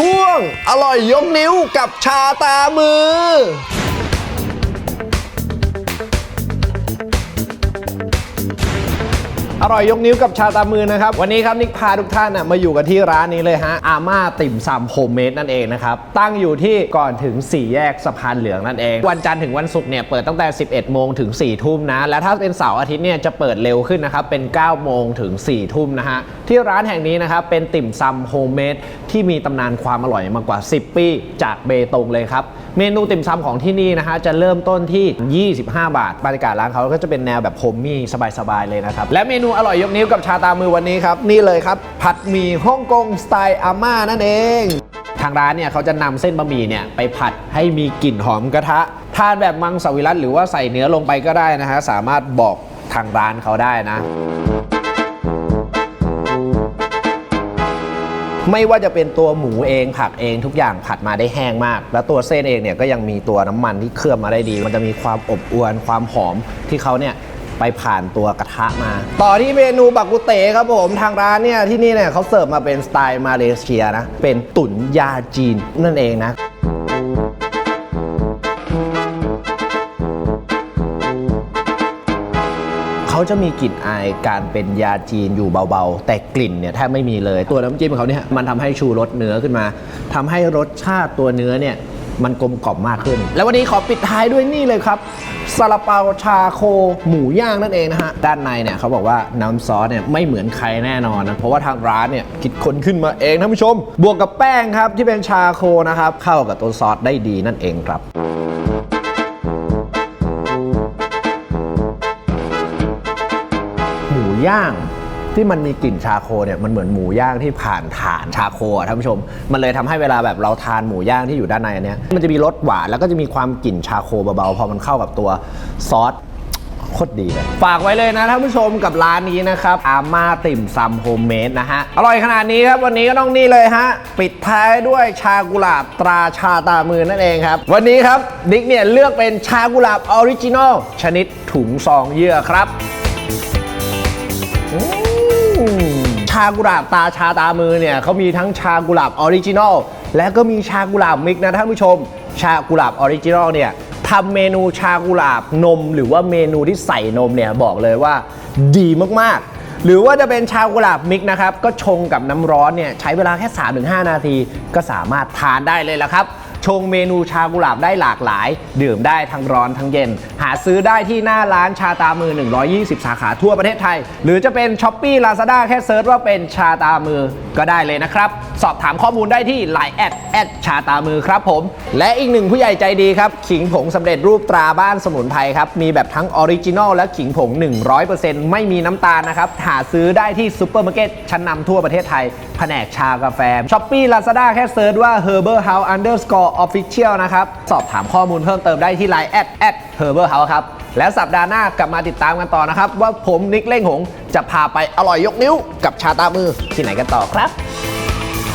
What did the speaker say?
ช่วง อร่อยยกนิ้วกับชาตามือ อร่อยยกนิ้วกับชาตามือนะครับ วันนี้ครับนิกพาทุกท่านนะมาอยู่กันที่ร้านนี้เลยฮะอาม่าติ่มซำโฮมเมดนั่นเองนะครับ ตั้งอยู่ที่ก่อนถึง 4 แยกสะพานเหลืองนั่นเอง วันจันทร์ถึงวันศุกร์เนี่ยเปิดตั้งแต่ 11 โมงถึง 4 ทุ่มนะ และถ้าเป็นเสาร์อาทิตย์เนี่ยจะเปิดเร็วขึ้นนะครับเป็น 9 โมงถึง 4 ทุ่มนะฮะ ที่ร้านแห่งนี้นะครับเป็นติ่มซำโฮมเมดที่มีตำนานความอร่อยมากว่า 10 ปี จากเบตงเลยครับ เมนูติ่มซำของที่นี่นะฮะจะเริ่มต้นที่ 25 บาทบรรยากาศร้านเขาก็จะเป็นแนวแบบโฮมมี่สบายๆเลยนะครับและเมนูอร่อยยกนิ้วกับชาตามือวันนี้ครับนี่เลยครับผัดหมี่ฮ่องกงสไตล์อาม่านั่นเองทางร้านเนี่ยเขาจะนำเส้นบะหมี่เนี่ยไปผัดให้มีกลิ่นหอมกระทะ ทานแบบมังสวิรัตหรือว่าใส่เนื้อลงไปก็ได้นะฮะสามารถบอกทางร้านเขาได้นะ ไม่ว่าจะเป็นตัวหมูเองผักเองทุกอย่างผัดมาได้แห้งมาก แล้วตัวเส้นเองเนี่ยก็ยังมีตัวน้ำมันที่เคลือบมาได้ดี มันจะมีความอบอวนความหอมที่เขาเนี่ยไปผ่านตัวกระทะมา ต่อที่เมนูบักกุเตครับผมทางร้านเนี่ยที่นี่เนี่ยเขาเสิร์ฟมาเป็นสไตล์มาเลเซียนะเป็นตุ๋นยาจีนนั่นเองนะ เขาจะมีกลิ่นอายการเป็นยาจีนอยู่เบาๆ แต่กลิ่นเนี่ยแทบไม่มีเลย ตัวน้ำจิ้มของเขาเนี่ยมันทำให้ชูรสเนื้อขึ้นมาทำให้รสชาติตัวเนื้อเนี่ยมันกลมกล่อมมากขึ้น แล้ววันนี้ขอปิดท้ายด้วยนี่เลยครับซาลาเปาชาโคหมูย่างนั่นเองนะฮะ ด้านในเนี่ยเขาบอกว่าน้ำซอสเนี่ยไม่เหมือนใครแน่นอนนะเพราะว่าทางร้านเนี่ยคิดค้นขึ้นมาเองท่านผู้ชม บวกกับแป้งครับที่เป็นชาโคนะครับเข้ากับตัวซอสได้ดีนั่นเองครับ ย่างที่มันมีกลิ่นชาโคเนี่ยมันเหมือนหมูย่างที่ผ่านฐานชาโคอะท่านผู้ชม มันเลยทำให้เวลาแบบเราทานหมูย่างที่อยู่ด้านในอันเนี้ยมันจะมีรสหวานแล้วก็จะมีความกลิ่นชาโคเบาๆพอมันเข้ากับตัวซอส โคตรดีเลย ฝากไว้เลยนะท่านผู้ชมกับร้านนี้นะครับอาม่าติ่มซำโฮมเมดนะฮะ อร่อยขนาดนี้ครับ วันนี้ก็ต้องนี่เลยฮะ ปิดท้ายด้วยชากุหลาบตราชาตามือนั่นเองครับ วันนี้ครับดิ๊กเนี่ยเลือกเป็นชากุหลาบออริจินอลชนิดถุงซองเยื่อครับากุหลาบตาชาตามือเนี่ยเขามีทั้งชากุหลาบออริจินอลและก็มีชากุหลาบมิกนะท่านผู้ชม ชากุหลาบออริจินอลเนี่ยทำเมนูชากุหลาบนม หรือว่าเมนูที่ใส่นมเนี่ยบอกเลยว่าดีมากๆหรือว่าจะเป็นชากุหลาบมิกนะครับ ก็ชงกับน้ำร้อนเนี่ย ใช้เวลาแค่ 3-5 นาที ก็สามารถทานได้เลยละครับ ชงเมนูชากุหลาบได้หลากหลาย ดื่มได้ทั้งร้อนทั้งเย็น หาซื้อได้ที่หน้าร้านชาตามือ 120 สาขาทั่วประเทศไทย หรือจะเป็น s h อ p e e Lazada แค่เซิร์ชว่าเป็นชาตามือก็ได้เลยนะครับ สอบถามข้อมูลได้ที่ Line แอดแอดชาตามือครับผม และอีกหนึ่งผู้ใหญ่ใจดีครับ ขิงผงสำเร็จรูปตราบ้านสมุนไพรครับ มีแบบทั้งออริจินอลและขิงผง 100%ไม่มีน้ำตาลนะครับ หาซื้อได้ที่ซูเปอร์มาร์เก็ตชั้นนำทั่วประเทศไทย แผนกชากาแฟช้อปปี้ลาซาด้าแค่เซิร์ชว่า Herbal House underscore official นะครับ สอบถามข้อมูลเพิ่มเติมได้ที่ Line แอดแอด Herbal House ครับ แล้วสัปดาห์หน้ากลับมาติดตามกันต่อนะครับ ว่าผมนิกเล่งหง จะพาไปอร่อยยกนิ้วกับชาตามือที่ไหนกันต่อครับ